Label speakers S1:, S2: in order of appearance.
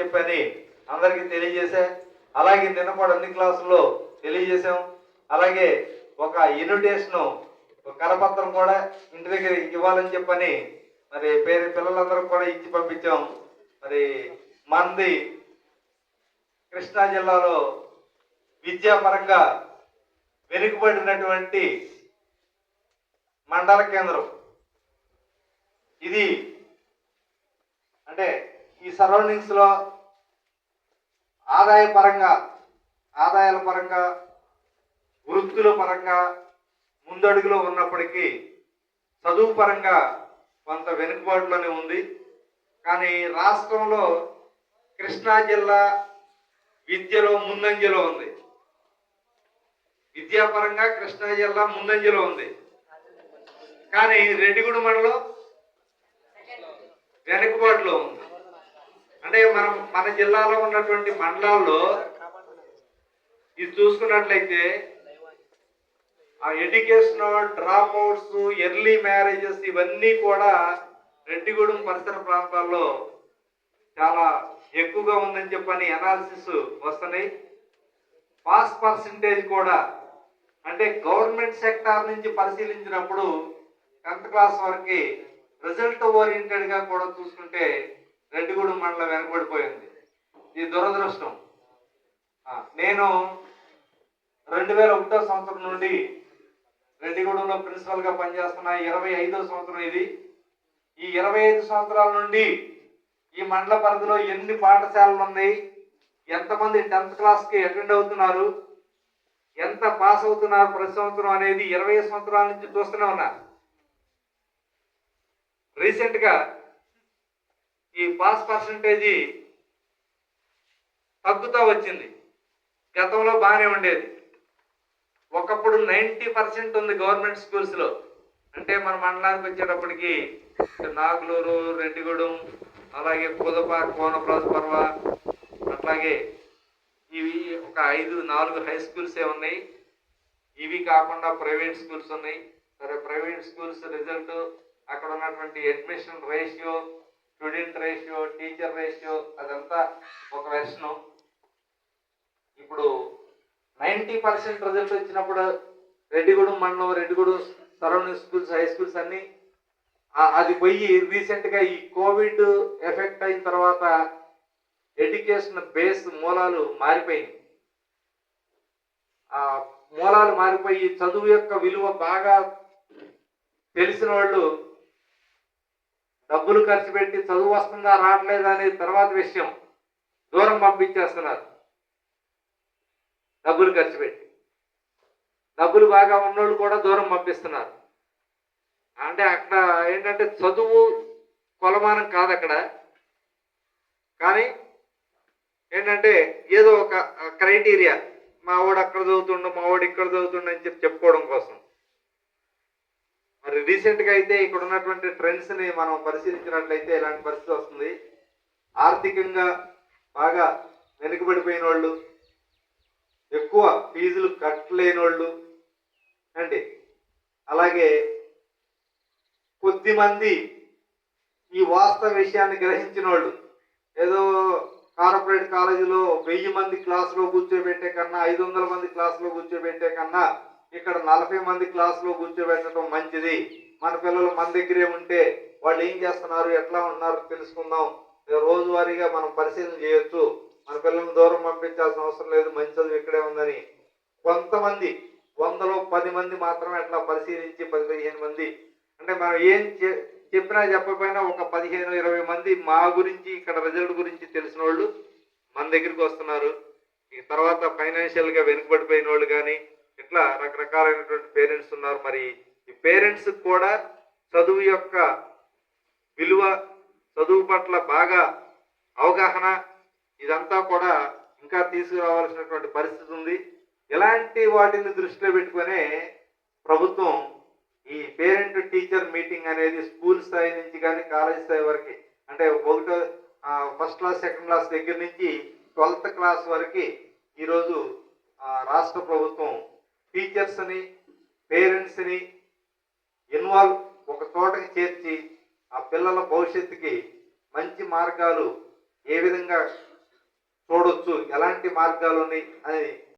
S1: చెప్పని అందరికీ తెలియజేశా అలాగే నిన్న కూడా అన్ని క్లాసుల్లో తెలియజేశాం అలాగే ఒక ఇన్విటేషన్ కరపత్రం కూడా ఇంటి దగ్గర ఇవ్వాలని చెప్పని మరి పేరు పిల్లలందరూ కూడా ఇచ్చి పంపించాం. మరి మంది కృష్ణా జిల్లాలో విద్యాపరంగా వెనుకబడినటువంటి మండల కేంద్రం. ఇది అంటే ఈ సరౌండింగ్స్లో ఆదాయ పరంగా ఆదాయాల పరంగా వృత్తుల పరంగా ముందడుగులో ఉన్నప్పటికీ చదువు పరంగా కొంత వెనుకబాటులోనే ఉంది. కానీ రాష్ట్రంలో కృష్ణా జిల్లా విద్యలో ముందంజలో ఉంది. విద్యాపరంగా కృష్ణా జిల్లా ముందంజలో ఉంది. కానీ రెడ్డిగూడ మండలం వెనుకబాటులో ఉంది. అంటే మనం మన జిల్లాలో ఉన్నటువంటి మండలాల్లో ఇది చూసుకున్నట్లయితే ఆ education dropouts early marriages ఇవన్నీ కూడా రెడ్డిగూడెం పరిసర ప్రాంతాల్లో చాలా ఎక్కువగా ఉందని చెప్పని అనాలిసిస్ వస్తున్నాయి. పాస్ పర్సంటేజ్ కూడా అంటే గవర్నమెంట్ సెక్టార్ నుంచి పరిశీలించినప్పుడు టెన్త్ క్లాస్ వరకు రిజల్ట్ ఓరియంటెడ్గా కూడా చూసుకుంటే రెడ్డిగూడెం మండలం వెనకబడిపోయింది. ఇది దురదృష్టం. నేను రెండు వేల ఒకటో సంవత్సరం నుండి రెడ్డిగూడెంలో ప్రిన్సిపల్గా పనిచేస్తున్న ఇరవై ఐదో సంవత్సరం ఇది. ఈ ఇరవై ఐదు సంవత్సరాల నుండి ఈ మండల పరిధిలో ఎన్ని పాఠశాలలు ఉన్నాయి? ఎంతమంది టెన్త్ క్లాస్కి అటెండ్ అవుతున్నారు? ఎంత పాస్ అవుతున్నారు ప్రతి సంవత్సరం అనేది ఇరవై సంవత్సరాల నుంచి చూస్తూనే ఉన్నారు రీసెంట్గా ఈ పాస్ పర్సంటేజీ తగ్గుతూ వచ్చింది. గతంలో బాగానే ఉండేది. ఒకప్పుడు నైంటీ పర్సెంట్ ఉంది గవర్నమెంట్ స్కూల్స్లో. అంటే మన మండలానికి వచ్చేటప్పటికి నాగులూరు రెడ్డిగూడెం అలాగే పుదప కోనప్రాజపర్వ అట్లాగే ఇవి ఒక ఐదు నాలుగు హై స్కూల్స్ ఉన్నాయి. ఇవి కాకుండా ప్రైవేట్ స్కూల్స్ ఉన్నాయి. సరే ప్రైవేట్ స్కూల్స్ రిజల్ట్ అక్కడ ఉన్నటువంటి admission ratio student ratio teacher ratio అదంతా ఒక వెర్షను. ఇప్పుడు నైంటీ పర్సెంట్ రిజల్ట్ వచ్చినప్పుడు రెడ్డిగూడెం మండలం Reddigudem surrounding schools high schools అన్ని అది పోయి రీసెంట్గా ఈ కోవిడ్ ఎఫెక్ట్ అయిన తర్వాత ఎడ్యుకేషన్ బేస్ మూలాలు మారిపోయింది ఆ మూలాలు మారిపోయి చదువు యొక్క విలువ బాగా తెలిసిన వాళ్ళు డబ్బులు ఖర్చు పెట్టి చదువు వస్తుందా రావట్లేదా అనేది తర్వాత విషయం దూరం పంపించేస్తున్నారు. డబ్బులు ఖర్చు పెట్టి. డబ్బులు బాగా ఉన్నోళ్ళు కూడా దూరం పంపిస్తున్నారు. అంటే అక్కడ ఏంటంటే చదువు కొలమానం కాదు అక్కడ. కానీ ఏంటంటే ఏదో ఒక క్రైటీరియా. మా వాడు అక్కడ చదువుతుండు మా వాడు ఇక్కడ చదువుతుండు అని చెప్పి చెప్పుకోవడం కోసం. రీసెంట్గా రీసెంట్గా అయితే ఇక్కడ ఉన్నటువంటి ట్రెండ్స్ని మనం పరిశీలించినట్లయితే ఇలాంటి పరిస్థితి వస్తుంది? ఆర్థికంగా బాగా వెనుకబడిపోయిన వాళ్ళు ఎక్కువ ఫీజులు కట్టలేని వాళ్ళు అండి. అలాగే కొద్ది మంది ఈ వాస్తవ విషయాన్ని గ్రహించిన వాళ్ళు ఏదో కార్పొరేట్ కాలేజీలో వెయ్యి మంది క్లాసులో కూర్చోబెట్టే కన్నా ఐదు వందల మంది క్లాసులో కూర్చోబెట్టే కన్నా ఇక్కడ నలభై మంది క్లాసులో కూర్చోబెట్టడం మంచిది. మన పిల్లలు మన దగ్గరే ఉంటే వాళ్ళు ఏం చేస్తున్నారు ఎట్లా ఉన్నారు తెలుసుకుందాం. రోజువారీగా మనం పరిశీలన చేయొచ్చు. మన పిల్లల్ని దూరం పంపించాల్సిన అవసరం లేదు మంచి చదువు ఇక్కడే ఉందని. కొంతమంది వందలో పది మంది మాత్రమే అట్లా పరిశీలించి పది పదిహేను మంది. అంటే మనం ఏం చెప్పినా చెప్పకపోయినా ఒక పదిహేను ఇరవై మంది మా గురించి ఇక్కడ రిజల్ట్ గురించి తెలిసిన వాళ్ళు మన దగ్గరికి వస్తున్నారు. ఈ తర్వాత ఫైనాన్షియల్గా వెనుకబడిపోయిన వాళ్ళు కానీ ఇట్లా రకరకాలైనటువంటి పేరెంట్స్ ఉన్నారు. మరి ఈ పేరెంట్స్ కూడా చదువు యొక్క విలువ చదువు పట్ల బాగా అవగాహన ఇదంతా కూడా ఇంకా తీసుకురావాల్సినటువంటి పరిస్థితి ఉంది. ఇలాంటి వాటిని దృష్టిలో పెట్టుకునే ప్రభుత్వం ఈ పేరెంట్ టీచర్ మీటింగ్ అనేది స్కూల్ స్థాయి నుంచి కానీ కాలేజ్ స్థాయి వరకు అంటే ఒకటో ఫస్ట్ క్లాస్ సెకండ్ క్లాస్ దగ్గర నుంచి ట్వెల్త్ క్లాస్ వరకు ఈరోజు రాష్ట్ర ప్రభుత్వం టీచర్స్ని పేరెంట్స్ని ఇన్వాల్వ్ ఒక చోటకి చేర్చి ఆ పిల్లల భవిష్యత్తుకి మంచి మార్గాలు ఏ విధంగా చూడొచ్చు ఎలాంటి మార్గాలు ఉన్నాయి అని